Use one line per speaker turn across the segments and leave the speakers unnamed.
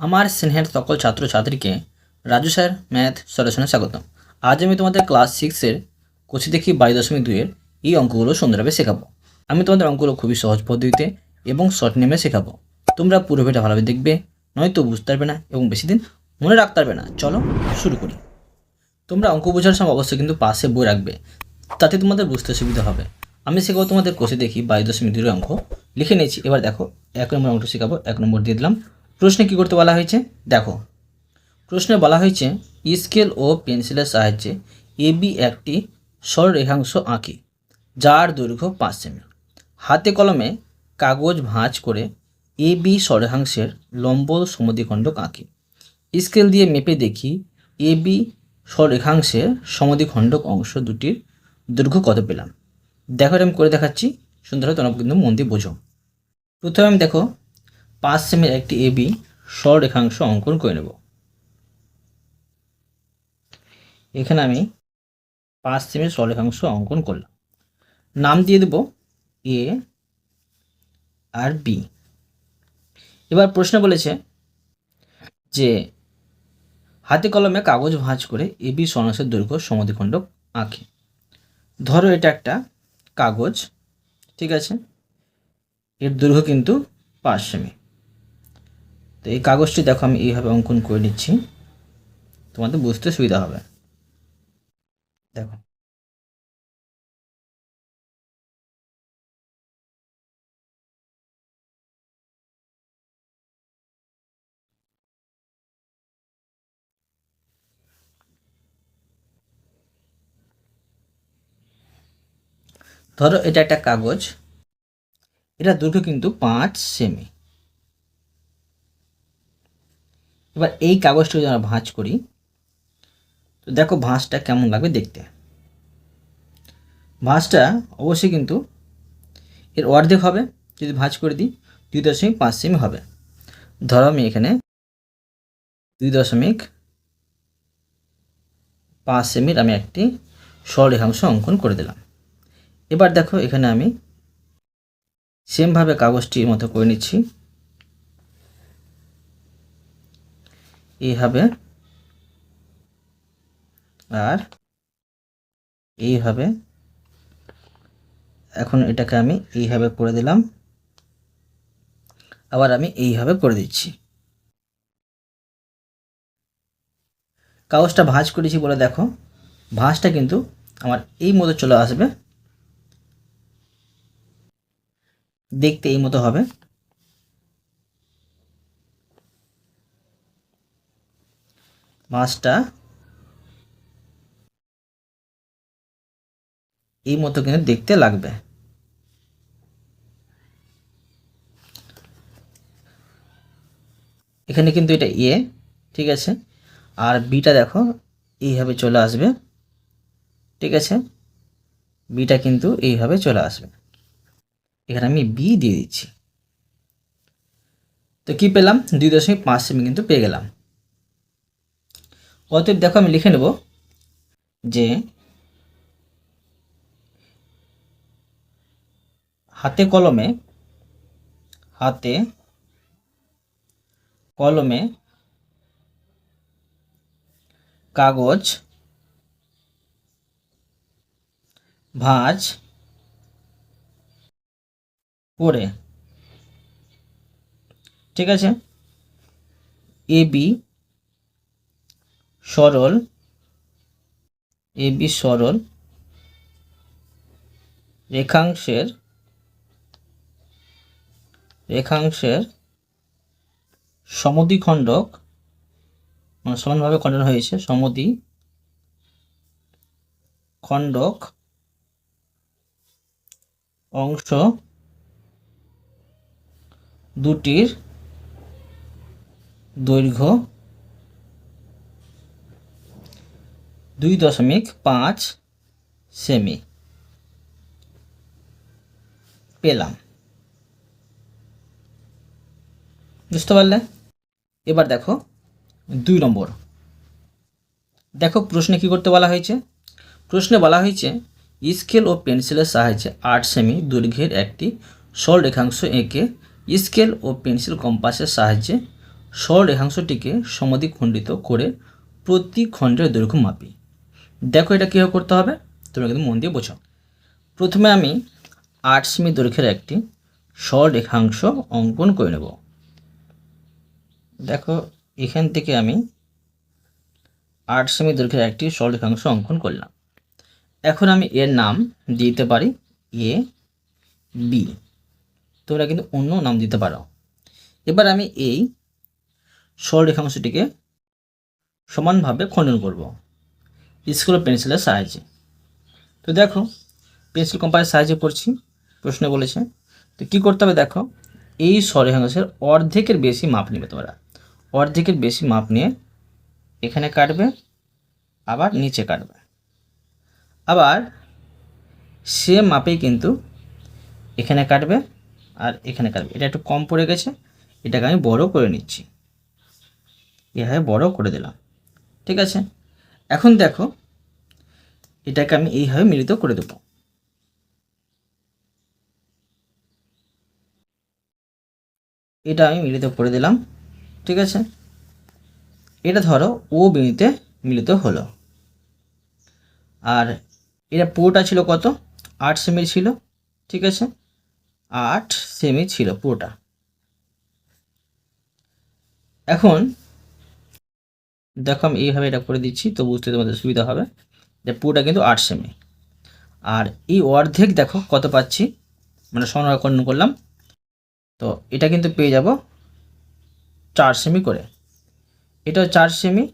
আমার স্নেহের সকল ছাত্রছাত্রীকে রাজু স্যার, ম্যাথ সলিউশনে স্বাগতম। আজ আমি তোমাদের ক্লাস সিক্সের কচি দেখি বাই দশমিক দুইয়ের এই অঙ্কগুলো সুন্দরভাবে শেখাবো। আমি তোমাদের অঙ্কগুলো খুবই সহজ পদ্ধতিতে এবং শর্ট নেমে শেখাবো। তোমরা পুরো ভালোভাবে দেখবে, নয়তো বুঝতে পারবে না এবং বেশি দিন মনে রাখতে পারবে না। চলো শুরু করি। তোমরা অঙ্ক বোঝার সময় অবশ্যই কিন্তু পাশে বই রাখবে, তাতে তোমাদের বুঝতে সুবিধা হবে। আমি শেখাবো তোমাদের কোষে দেখি বাই দশমিক দুই অঙ্ক। লিখে নিয়েছি, এবার দেখো এক নম্বর অঙ্কটা শেখাবো, এক নম্বর দিয়ে দিলাম। প্রশ্নে কী করতে বলা হয়েছে? দেখো, প্রশ্নে বলা হয়েছে, স্কেল ও পেন্সিলের সাহায্যে এবি একটি সররেখাংশ আঁকি, যার দৈর্ঘ্য পাঁচ সেমি। হাতে কলমে কাগজ ভাঁজ করে এবি সরেহাংশের লম্ব সমদ্বিখণ্ডক আঁকি। স্কেল দিয়ে মেপে দেখি এবি সরেখাংশের সমদ্বিখণ্ডক অংশ দুটির দৈর্ঘ্য কত পেলাম। দেখো আমি করে দেখাচ্ছি। সুন্দরভাবে তোমরা কিন্তু মন দিয়ে বোঝো। প্রথমে আমি দেখো পাঁচ সেমের একটি এবি সরেখাংশ অঙ্কন করে নেব। এখানে আমি পাঁচ সেমের সরেখাংশ অঙ্কন করলাম। নাম দিয়ে দেব এ আর বি এবার প্রশ্ন বলেছে যে, হাতে কলমে কাগজ ভাঁজ করে এবি সনাসের দৈর্ঘ্য সমদ্বিখণ্ডক আঁকে। ধরো এটা একটা কাগজ, ঠিক আছে? এর দৈর্ঘ্য কিন্তু পাঁচ সেমি। তো এই কাগজটি দেখো, আমি এইভাবে অঙ্কন করে নিচ্ছি। তোমাদের বুঝতে সুবিধা হবে। দেখো। ধরো এটা একটা কাগজ। এটা দৈর্ঘ্য কিন্তু পাঁচ সেমি। এবার এই কাগজটা যদি আমরা ভাঁজ করি, তো দেখো ভাঁজটা কেমন লাগবে দেখতে। ভাঁজটা অবশ্যই কিন্তু এর অর্ধেক হবে, যদি ভাঁজ করে দিই, দুই দশমিক পাঁচ সেমি হবে। ধরো আমি এখানে দুই দশমিক পাঁচ সেমির আমি একটি সরেখাংশ অঙ্কন করে দিলাম। এবার দেখো এখানে আমি সেমভাবে কাগজটির মতো করে নিচ্ছি। এইভাবে আর এইভাবে এখন এটাকে আমি এইভাবে করে দিলাম। আবার আমি এইভাবে করে দিচ্ছি। কাগজটা ভাঁজ করেছি বলে দেখো, ভাঁজটা কিন্তু আমার এই মতো চলে আসবে। দেখতে এই মতো হবে। মাছটা এই মতো কিন্তু দেখতে লাগবে। এখানে কিন্তু এটা এ, ঠিক আছে? আর বিটা দেখো, এইভাবে চলে আসবে, ঠিক আছে? বিটা কিন্তু এইভাবে চলে আসবে। এখানে আমি বি দিয়ে দিচ্ছি। তো কি পেলাম? দুই দশমিক পাঁচ সেমি কিন্তু পেয়ে গেলাম। অতএব দেখো আমি লিখে নেব যে হাতে কলমে হাতে কলমে কাগজ, ভাঁজ করে, ঠিক আছে? এ, বি সরল, এ বি সরল, রেখাংশের রেখাংশের সমদ্বিখণ্ডক মানে সমানভাবে খণ্ডন হয়েছে সমদ্বি খণ্ডক অংশ দুটির দৈর্ঘ্য দুই দশমিক পাঁচ সেমি। পেলাম। বুঝতে পারলে? এবার দেখো দুই নম্বর। দেখো প্রশ্নে কি করতে বলা হয়েছে? প্রশ্নে বলা হয়েছে, স্কেল ও পেন্সিলের সাহায্যে আট সেমি দৈর্ঘ্যের একটি সরল রেখাংশ এঁকে স্কেল ও পেন্সিল কম্পাসের সাহায্যে স্বরেখাংশটিকে সমদ্বিখণ্ডিত করে প্রতি খণ্ডের দৈর্ঘ্য মাপি। দেখো এটা কীভাবে করতে হবে? তোমরা কিন্তু মন দিয়ে বোঝো। প্রথমে আমি আট সেমি দৈর্ঘ্যের একটি স্বরেখাংশ অঙ্কন করে নেব। দেখো, এখান থেকে আমি আট সেমি দৈর্ঘ্যের একটি স্বরেখাংশ অঙ্কন করলাম। এখন আমি এর নাম দিতে পারি এ, বি। তোমরা কিন্তু অন্য নাম দিতে পারো। এবার আমি এই স্বরেখাংশটিকে সমানভাবে খণ্ডন করব। স্কুল পেন্সিলের সাহায্যে। তো দেখো পেন্সিল কম্পাসের সাহায্যে করছি প্রশ্নে বলেছে, তো কী করতে হবে দেখো, এই স্বরেখাংশের অর্ধেকের বেশি মাপ নেবে তোমরা। অর্ধেকের বেশি মাপ নিয়ে এখানে কাটবে, আবার নিচে কাটবে। আবার সে মাপেই কিন্তু এখানে কাটবে আর এখানে কাটবে। এটা একটু কম পড়ে গেছে, এটাকে আমি বড় করে নিচ্ছি। এভাবে বড় করে দিলাম। ঠিক আছে? এখন দেখো, এটাকে আমি এইভাবে মিলিত করে দেব। এটা আমি মিলিত করে দিলাম, ঠিক আছে? এটা ধরো, ও বিনিতে মিলিত হলো। আর এটা পুরোটা ছিল কত? আট সেমি ছিল, ঠিক আছে? আট সেমি ছিল পুরোটা। এখন দেখো আমি এইভাবে এটা করে দিচ্ছি, তো বুঝতে তোমাদের সুবিধা হবে। যে পুরোটা কিন্তু আট সেমি আর এই অর্ধেক দেখো কত পাচ্ছি? মানে সংরক্ষণ করলাম। তো এটা কিন্তু পেয়ে যাব চার সেমি করে। এটাও চার সেমি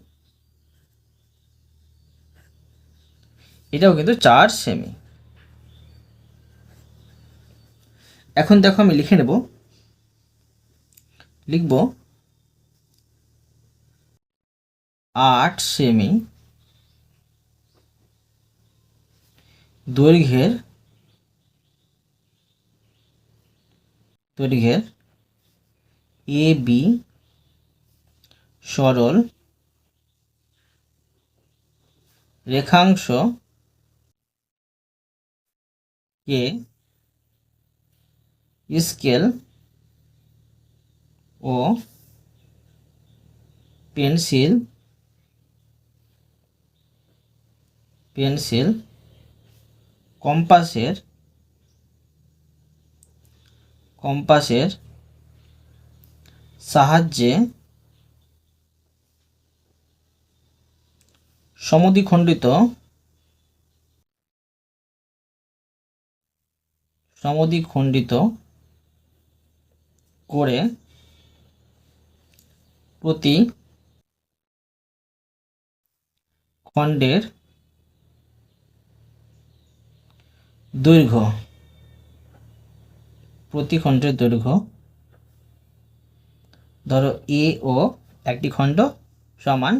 এটাও কিন্তু চার সেমি এখন দেখো আমি লিখে নেব। লিখব আট সেমি দৈর্ঘ্যের দৈর্ঘ্যের এ বি সরল রেখাংশ কে স্কেল ও পেন্সিল পেন্সিল কম্পাসের কম্পাসের সাহায্যে সমদ্বিখণ্ডিত সমদ্বিখণ্ডিত করে প্রতি খণ্ডের দৈর্ঘ্য। প্রতি খণ্ডের দৈর্ঘ্য। ধরো এ ও একটি খণ্ড সমান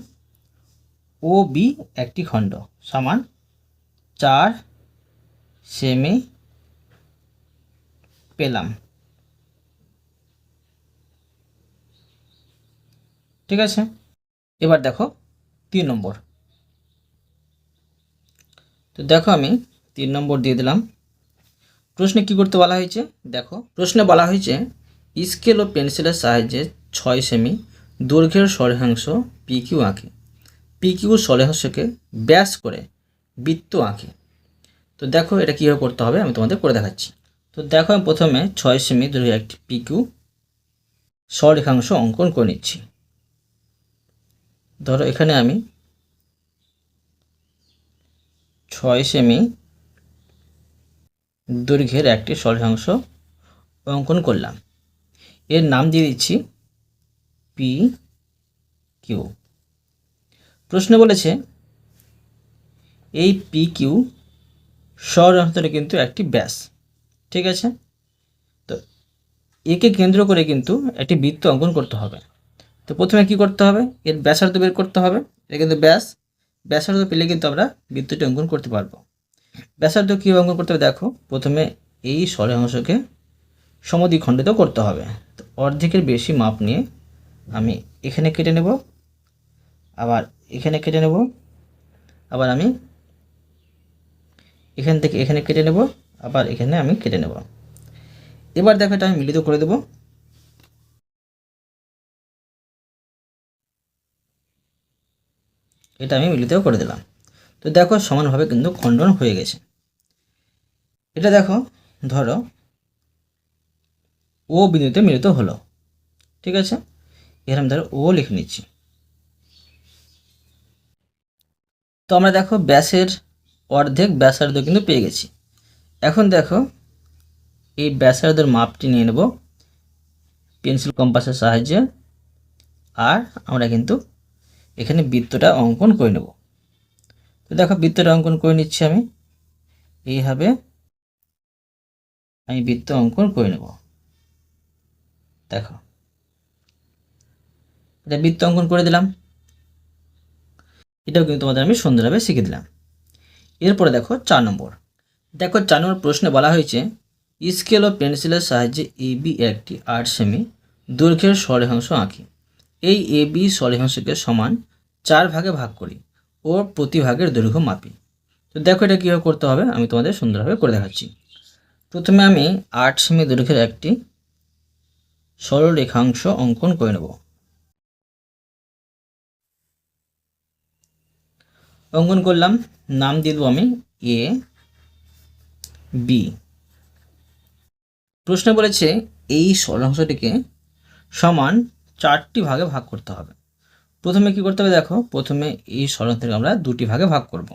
ও বি একটি খণ্ড সমান চার সেমি পেলাম। ঠিক আছে? এবার দেখো তিন নম্বর। তো দেখো আমি তিন নম্বর দিয়ে দিলাম। প্রশ্নে কি করতে বলা হয়েছে? দেখো, প্রশ্নে বলা হয়েছে, স্কেল ও পেন্সিলের সাহায্যে ছয় সেমি, দৈর্ঘ্যের সরেহাংশ পি কিউ আঁকে। পি কিউ সরেহাংশকে ব্যাস করে বৃত্ত আঁকে। তো দেখো এটা কীভাবে করতে হবে, আমি তোমাদের করে দেখাচ্ছি। তো দেখো, আমি প্রথমে ছয় সেমি দৈর্ঘ্যের একটি পি কিউ সরেখাংশ অঙ্কন করে নিচ্ছি। ধরো, এখানে আমি ছয় সেমি দৈর্ঘ্যের একটি সরেখাংশ অঙ্কন করলাম। এর নাম দিয়ে দিচ্ছি পি কিউ। প্রশ্ন বলেছে, এই পি কিউ স্বরন্তরে কিন্তু একটি ব্যাস, ঠিক আছে? তো একে কেন্দ্র করে কিন্তু একটি বৃত্ত অঙ্কন করতে হবে। তো প্রথমে কি করতে হবে? এর ব্যাসার্ধ বের করতে হবে। এটা কিন্তু ব্যাস। ব্যাসার্ধ পেলে কিন্তু আমরা বৃত্তটি অঙ্কন করতে পারব। ব্যাসার্ধ কীভাবে অঙ্কন করতে হবে? দেখো, প্রথমে এই সরেংশকে সমদ্বিখণ্ডিত করতে হবে। তো অর্ধেকের বেশি মাপ নিয়ে আমি এখানে কেটে নেব, আবার এখানে কেটে নেব, আবার আমি এখান থেকে এখানে কেটে নেব, আবার এখানে আমি কেটে নেব। এবার দেখো এটা আমি মিলিত করে দেব। এটা আমি মিলিত করে দিলাম। তো দেখো সমানভাবে কিন্তু খণ্ডন হয়ে গেছে। এটা দেখো, ধরো, ও বিন্দুতে মিলিত হলো। ঠিক আছে? আমি ধরো ও লিখে নিচ্ছি। তো আমরা দেখো ব্যাসের অর্ধেক ব্যাসার্ধ কিন্তু পেয়ে গেছি। এখন দেখো, এই ব্যাসার্ধের মাপটি নিয়ে নেব। পেন্সিল কম্পাসের সাহায্যে। আর আমরা কিন্তু এখানে বৃত্তটা অঙ্কন করে নেব। তো দেখো বৃত্তটা অঙ্কন করে নিচ্ছি আমি। এইভাবে আমি বৃত্ত অঙ্কন করে নেব। দেখো। এটা বৃত্ত অঙ্কন করে দিলাম। এটাও কিন্তু তোমাদের আমি সুন্দরভাবে শিখে দিলাম। এরপরে দেখো চার নম্বর। দেখো চার নম্বর প্রশ্নে বলা হয়েছে, স্কেল ও পেন্সিলের সাহায্যে এ, বি একটি আট সেমি দৈর্ঘ্যের সরেহাংশ আঁকি। এই এ, বি সরেহাংশকে সমান চার ভাগে ভাগ করি। ও প্রতি ভাগের দৈর্ঘ্য মাপি। তো দেখো এটা কীভাবে করতে হবে, আমি তোমাদের সুন্দরভাবে করে দেখাচ্ছি। প্রথমে আমি আট সেমি দৈর্ঘ্যের একটি সরল রেখাংশ অঙ্কন করে নেব। অঙ্কন করলাম, নাম দিয়ে দেবো আমি এ, বি। প্রশ্ন বলেছে এই সরলাংশটিকে সমান চারটি ভাগে ভাগ করতে হবে। প্রথমে কি করতে হবে দেখো, প্রথমে এই সরলাংশটিকে আমরা দুটি ভাগে ভাগ করব।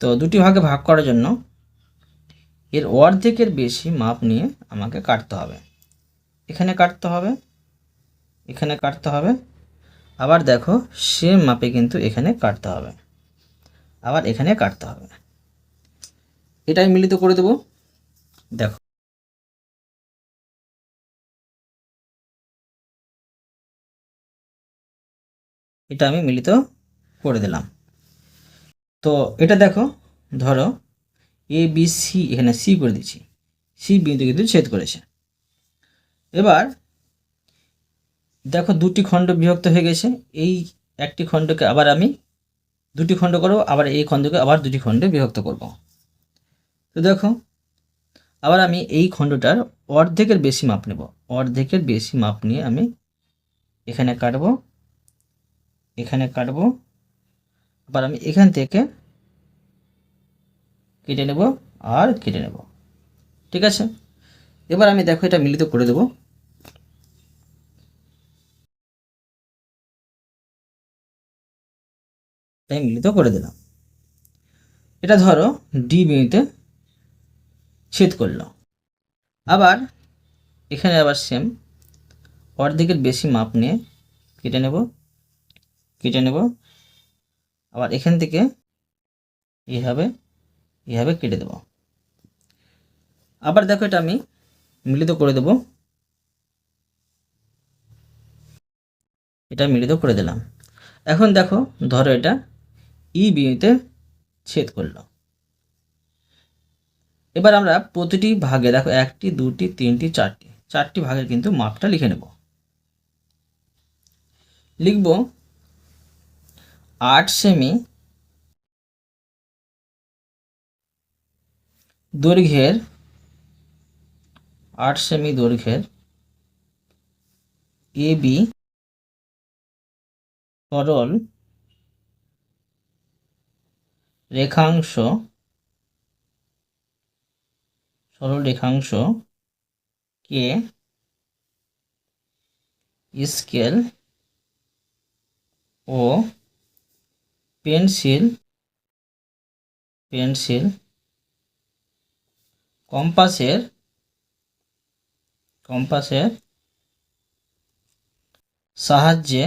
তো দুটি ভাগে ভাগ করার জন্য এর অর্ধেকের বেশি মাপ নিয়ে আমাকে কাটতে হবে। এখানে কাটতে হবে, এখানে কাটতে হবে, আবার দেখো সেম মাপে কিন্তু এখানে কাটতে হবে, আবার এখানে কাটতে হবে। এটাই মিলিত করে দেব। দেখো এটা আমি মিলিত করে দিলাম। তো এটা দেখো, ধরো এ বি সি এখানে সি করে দিচ্ছি। সি বিন্দু কিন্তু ছেদ করেছে। এবার দেখো দুটি খণ্ড বিভক্ত হয়ে গেছে। এই একটি খণ্ডকে আবার আমি দুটি খণ্ড করব, আবার এই খণ্ডকে আবার দুটি খণ্ডে বিভক্ত করব। তো দেখো, আবার আমি এই খণ্ডটার অর্ধেকের বেশি মাপ নেব। অর্ধেকের বেশি মাপ নিয়ে আমি এখানে কাটব। এখানে কাটব। আবার আমি এখান থেকে কেটে নেব আর কেটে নেব। ঠিক আছে? এবার আমি দেখো এটা মিলিত করে দেবো। তাই মিলিত করে দিলাম। এটা ধরো ডি বিন্দুতে ছেদ করল। আবার এখানে আবার সেম অর্ধেকের বেশি মাপ নিয়ে কেটে নেব। কেটে নেব। আবার এখান থেকে এইভাবে এইভাবে কেটে দেব। আবার দেখো এটা আমি মিলিত করে দেব। এটা মিলিত করে দিলাম। এখন দেখো, ধরো এটা ই বিতে ছেদ করল। এবার আমরা প্রতিটি ভাগে, দেখো একটি, দুটি, তিনটি, চারটি চারটি ভাগের কিন্তু মাপটা লিখে নেব। লিখব আট সেমি। দৈর্ঘ্যের আট সেমি দৈর্ঘ্যের এ বি সরল রেখাংশ সরল রেখাংশ কে স্কেল ও পেন্সিল পেন্সিল কম্পাসের কম্পাসের সাহায্যে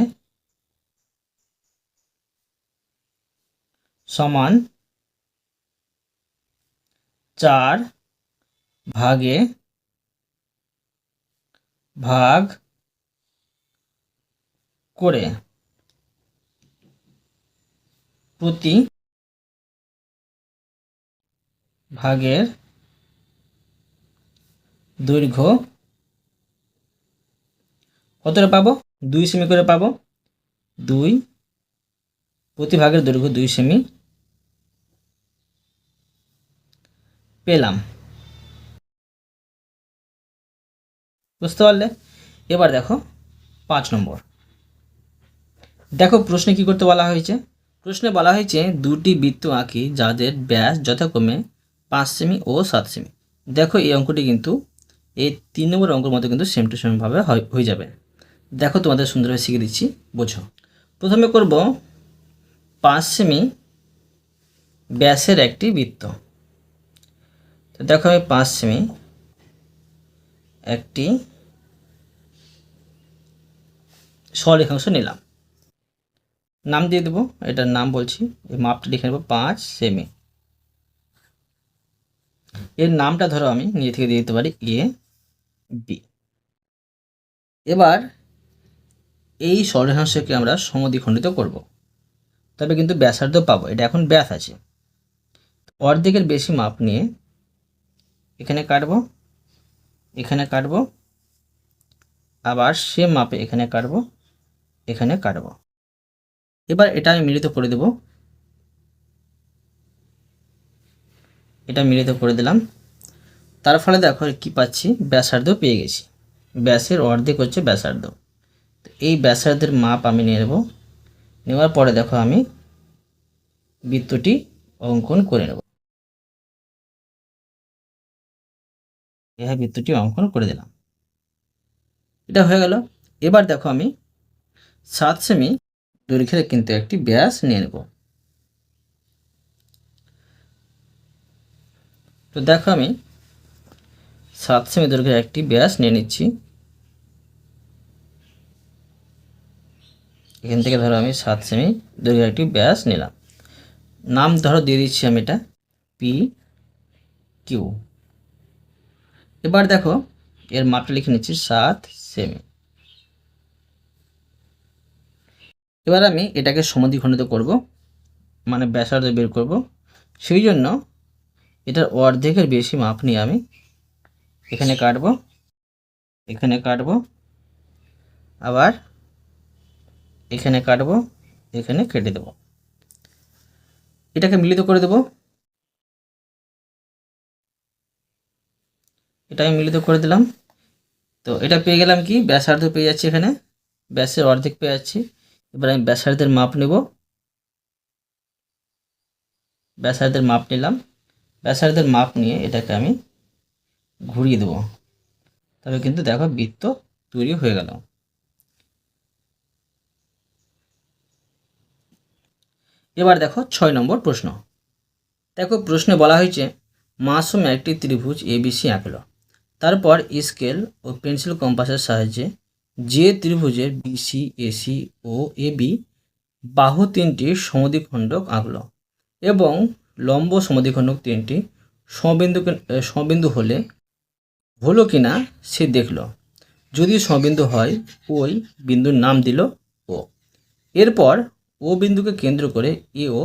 সমান চার ভাগে ভাগ করে। প্রতি ভাগের দৈর্ঘ্য কতটা পাবো? দুই সেমি করে পাবো। দুই প্রতি ভাগের দৈর্ঘ্য দুই সেমি পেলাম। বুঝতে পারলে? এবার দেখো পাঁচ নম্বর। দেখো প্রশ্নে কি করতে বলা হয়েছে? প্রশ্নে বলা হয়েছে, দুটি বৃত্ত আঁকি যাদের ব্যাস যথাক্রমে পাঁচ সেমি ও সাত সেমি। দেখো এই অঙ্কটি কিন্তু, এই তিন নম্বর অঙ্কের মতো কিন্তু সেম টু সেমভাবে হয়- যাবে। দেখো তোমাদের সুন্দরভাবে শিখে দিচ্ছি, বোঝো। প্রথমে করব, পাঁচ সেমি ব্যাসের একটি বৃত্ত। তো দেখো আমি পাঁচ সেমি একটি সরেখাংশ নিলাম। নাম দিয়ে দেবো, এটার নাম বলছি, এই মাপটা লিখে নেব, পাঁচ সেমি। এর নামটা ধরো আমি, নিজে থেকে দিয়ে দিতে পারি, এ, বি। এবার এই সরেখাংশকে আমরা সমদ্বিখণ্ডিত করব। তবে কিন্তু ব্যাসার্ধ পাবো, এটা এখন ব্যাস আছে। অর্ধেকের বেশি মাপ নিয়ে এখানে কাটবো এখানে কাটবো, আবার সে মাপে এখানে কাটবো এখানে কাটবো। এবার এটা আমি মিলিত করে দেব। এটা মিলিত করে দিলাম। তার ফলে দেখো কি পাচ্ছি? ব্যাসার্ধ পেয়ে গেছি। ব্যাসের অর্ধেক হচ্ছে ব্যাসার্ধ। তো এই ব্যাসার্ধের মাপ আমি নিয়ে নেব। নেওয়ার পরে দেখো আমি বৃত্তটি অঙ্কন করে নেব। এভাবে বৃত্তটি অঙ্কন করে দিলাম। এটা হয়ে গেল। এবার দেখো আমি সাত সেমি দৈর্ঘ্যের কিন্তু একটি ব্যাস নিয়ে নেব। তো দেখো আমি সাত সেমি দৈর্ঘ্যের একটি ব্যাস নিয়ে নিচ্ছি। এখান থেকে ধরো আমি সাত সেমি দৈর্ঘ্যের একটি ব্যাস নিলাম। নাম ধরো দিয়ে দিচ্ছি আমি এটা পি কিউ এবার দেখো এর মাপটা লিখে নিচ্ছি সাত সেমি। এবার আমি এটাকে সমাধিখণ্ডিত করব মানে ব্যাসার্ধ বের করব। সেই জন্য এটার অর্ধেকের বেশি মাপ নিয়ে আমি এখানে কাটব এখানে কাটব, আবার এখানে কাটব, এখানে কেটে দেব। এটাকে মিলিত করে দেব। এটা আমি মিলিত করে দিলাম। তো এটা পেয়ে গেলাম কি? ব্যাসার্ধ পেয়ে যাচ্ছি এখানে, ব্যাসের অর্ধেক পেয়ে যাচ্ছি। এবার আমি ব্যাসার্ধের মাপ নেব। ব্যাসার্ধের মাপ নিলাম। ব্যাসার্ধের মাপ নিয়ে এটাকে আমি ঘুরিয়ে দেবো। তবে কিন্তু দেখো বৃত্ত তৈরি হয়ে গেল। এবার দেখো ছয় নম্বর প্রশ্ন। দেখো প্রশ্নে বলা হয়েছে, মাসুম একটি ত্রিভুজ এবিসি আঁকল। তারপর স্কেল ও পেন্সিল কম্পাসের সাহায্যে যে ত্রিভুজের বিসি এসি ও এবি বাহু তিনটি সমদ্বিখণ্ডক আঁকল এবং লম্ব সমদ্বিখণ্ডক তিনটি সমবিন্দু সমবিন্দু হলে হলো কি না সে দেখল। যদি সমবিন্দু হয়, ওই বিন্দুর নাম দিল ও এরপর ও বিন্দুকে কেন্দ্র করে এ ও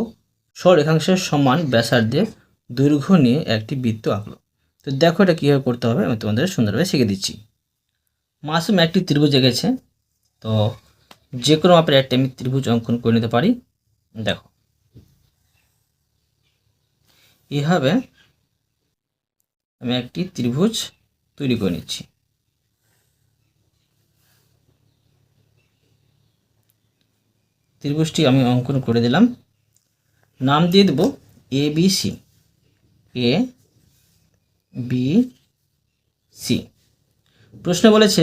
স্বরেখাংশের সমান ব্যাসার্ধে দৈর্ঘ্য নিয়ে একটি বৃত্ত আঁকলো। তো দেখো এটা কীভাবে করতে হবে, আমি তোমাদের সুন্দরভাবে শিখে দিচ্ছি। মাসুম একটি ত্রিভুজ এঁকেছে। তো যে কোনো মাপের একটা আমি ত্রিভুজ অঙ্কন করে নিতে পারি। দেখো। এভাবে আমি একটি ত্রিভুজ তৈরি করে নিচ্ছি। ত্রিভুজটি আমি অঙ্কন করে দিলাম। নাম দিয়ে দেব A B C A B C প্রশ্ন বলেছে,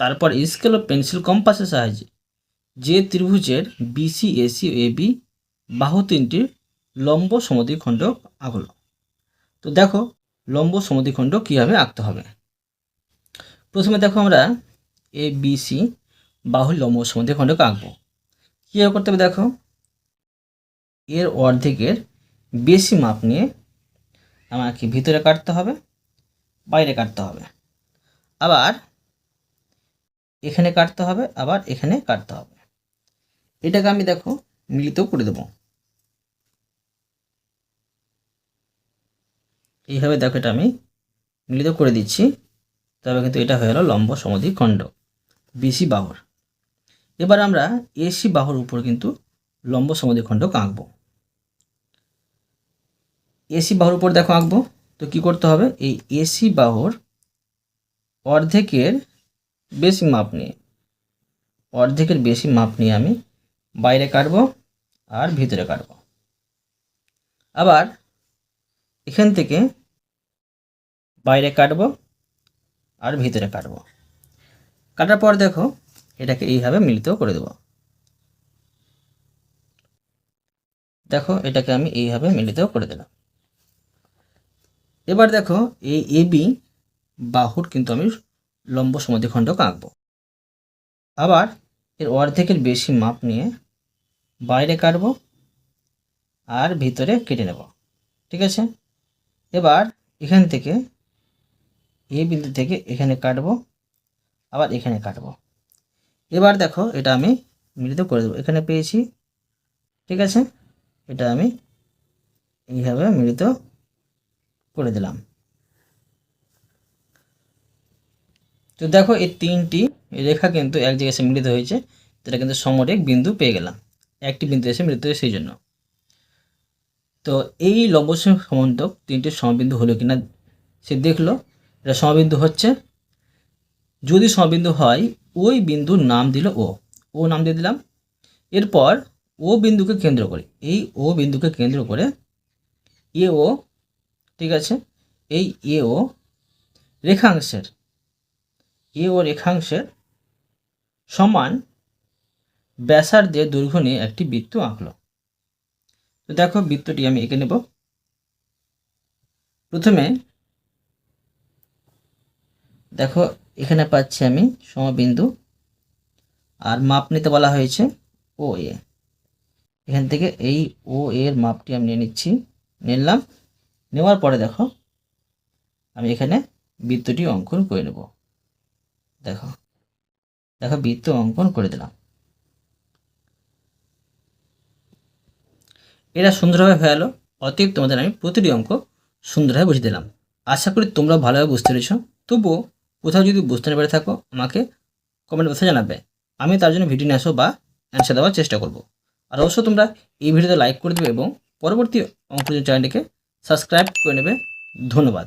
তারপর স্কেল ও পেন্সিল কম্পাসের সাহায্যে যে ত্রিভুজের বিসি এসি এ বি বাহু তিনটির লম্ব সমদ্বিখণ্ড আঁকল। তো দেখো, লম্ব সমদ্বিখণ্ড কীভাবে আঁকতে হবে। প্রথমে দেখো আমরা এ বি সি বাহু লম্ব সমদ্বিখণ্ডকে আঁকবো। কীভাবে করতে হবে দেখো? এর অর্ধেকের বেশি মাপ নিয়ে আমাকে ভিতরে কাটতে হবে, বাইরে কাটতে হবে। আবার এখানে কাটতে হবে, আবার এখানে কাটতে হবে। এটাকে আমি দেখো মিলিত করে দেব। এইভাবে দেখো এটা আমি মিলিত করে দিচ্ছি। তবে কিন্তু এটা হয়ে গেল লম্ব সমধি খণ্ড বিসি বাহুর। এবার আমরা এসি বাহুর উপর কিন্তু লম্ব সমধি খণ্ড আঁকবো। এসি বাহুর উপর দেখো আঁকবো, তো কি করতে হবে? এই এসি বাহুর অর্ধেকের বেশি মাপ নিয়ে, অর্ধেকের বেশি মাপ নিয়ে আমি বাইরে কাটবো আর ভিতরে কাটবো। আবার এখান থেকে বাইরে কাটবো আর ভিতরে কাটবো। কাটার পর দেখো, এটাকে এইভাবে মিলিত করে দেবো। দেখো, এটাকে আমি এইভাবে মিলিত করে দিলাম। এবার দেখো, এই এবি বাহুর কিন্তু আমি লম্ব সমদ্বিখণ্ডক আঁকবো। আবার এর অর্ধেকের বেশি মাপ নিয়ে বাইরে কাটবো আর ভিতরে কেটে নেব, ঠিক আছে? এবার এখান থেকে এই বিন্দু থেকে এখানে কাটবো, আবার এখানে কাটবো। এবার দেখো এটা আমি মিলিত করে দেবো, এখানে পেয়েছি, ঠিক আছে? এটা আমি এইভাবে মিলিত করে দিলাম। তো দেখো এই তিনটি রেখা কিন্তু এক জায়গায় এসে মিলিত হয়েছে এটা কিন্তু সমরেখ বিন্দু পেয়ে গেলাম। একটি বিন্দু এসে মিলিত হয়েছে সেই জন্য। তো এই লম্ব সমন্তক তিনটি সমবিন্দু হলো কিনা সে দেখল, এটা সমবিন্দু হচ্ছে, যদি সমবিন্দু হয়, ওই বিন্দুর নাম দিল ও। ও নাম দিয়ে দিলাম। এরপর ও বিন্দুকে কেন্দ্র করে। এই ও বিন্দুকে কেন্দ্র করে এ ও, ঠিক আছে, এই এ ও রেখাংশের এ ও রেখাংশের সমান ব্যাসার্ধের দৈর্ঘ্য নিয়ে একটি বৃত্ত আঁকলো। তো দেখো বৃত্তটি আমি এঁকে নেব। প্রথমে দেখো, এখানে পাচ্ছি আমি সমবিন্দু আর মাপ নিতে বলা হয়েছে ও এ। এখান থেকে এই ও এর মাপটি আমি নিয়ে নিচ্ছি, নিলাম। নেওয়ার পরে দেখো, আমি এখানে বৃত্তটি অঙ্কন করে নেব। দেখো। দেখো, বৃত্ত অঙ্কন করে দিলাম। এরা সুন্দরভাবে হয়ে গেলো। অতএব তোমাদের আমি প্রতিটি অঙ্ক সুন্দরভাবে বুঝিয়ে দিলাম। আশা করি তোমরা ভালোভাবে বুঝতে পেরেছ। তবুও কোথাও যদি বুঝতে না পেরে থাকো, আমাকে কমেন্ট বক্সে জানাবে। আমি তার জন্য ভিডিও নিয়ে আসব বা অ্যান্সার দেওয়ার চেষ্টা করব। আর অবশ্য তোমরা এই ভিডিওতে লাইক করে দেবে এবং পরবর্তী অঙ্ক চ্যানেলটিকে সাবস্ক্রাইব করে নেবে। ধন্যবাদ।